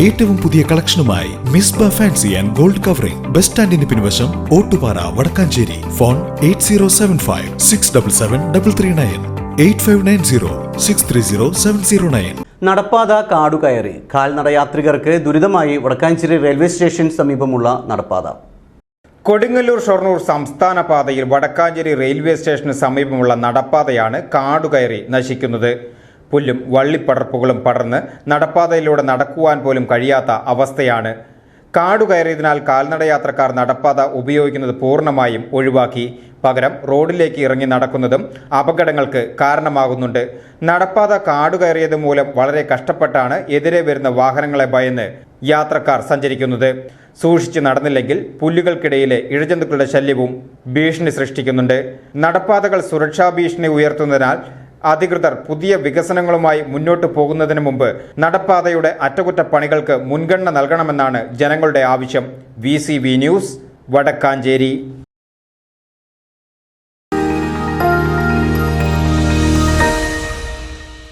ഏറ്റവും പുതിയ കളക്ഷനുമായി Misba fancy and gold covering. Bus സ്റ്റാൻഡിന് പിൻവശം Ottupara Vadakkanchery. Phone eight zero seven five six double seven double three nine. Eight five nine zero six three zero seven zero nine. നടപ്പാത കാടുകയറി. കാൽനട യാത്രികർക്ക് ദുരിതമായി Vadakkanchery railway station സമീപമുള്ള നടപ്പാത. കൊടുങ്ങല്ലൂർ ഷൊർണൂർ സംസ്ഥാന പാതയിൽ വടക്കാഞ്ചേരി റെയിൽവേ സ്റ്റേഷന് സമീപമുള്ള നടപ്പാതയാണ് കാടുകയറി നശിക്കുന്നത്. പുല്ലും വള്ളിപ്പടർപ്പുകളും പടർന്ന് നടപ്പാതയിലൂടെ നടക്കുവാൻ പോലും കഴിയാത്ത അവസ്ഥയാണ്. കാടു കയറിയതിനാൽ കാൽനടയാത്രക്കാർ നടപ്പാത ഉപയോഗിക്കുന്നത് പൂർണമായും ഒഴിവാക്കി. പകരം റോഡിലേക്ക് ഇറങ്ങി നടക്കുന്നതും അപകടങ്ങൾക്ക് കാരണമാകുന്നുണ്ട്. നടപ്പാത കാടുകയറിയത് മൂലം വളരെ കഷ്ടപ്പെട്ടാണ് എതിരെ വരുന്ന വാഹനങ്ങളെ ഭയന്ന് യാത്രക്കാർ സഞ്ചരിക്കുന്നത്. സൂക്ഷിച്ച് നടന്നില്ലെങ്കിൽ പുല്ലുകൾക്കിടയിലെ ഇഴജന്തുക്കളുടെ ശല്യവും ഭീഷണി സൃഷ്ടിക്കുന്നുണ്ട്. നടപ്പാതകൾ സുരക്ഷാ ഭീഷണി ഉയർത്തുന്നതിനാൽ അധികൃതർ പുതിയ വികസനങ്ങളുമായി മുന്നോട്ട് പോകുന്നതിന് മുമ്പ് നടപ്പാതയുടെ അറ്റകുറ്റപ്പണികൾക്ക് മുൻഗണന നൽകണമെന്നാണ് ജനങ്ങളുടെ ആവശ്യം. V news Vadakkanchery.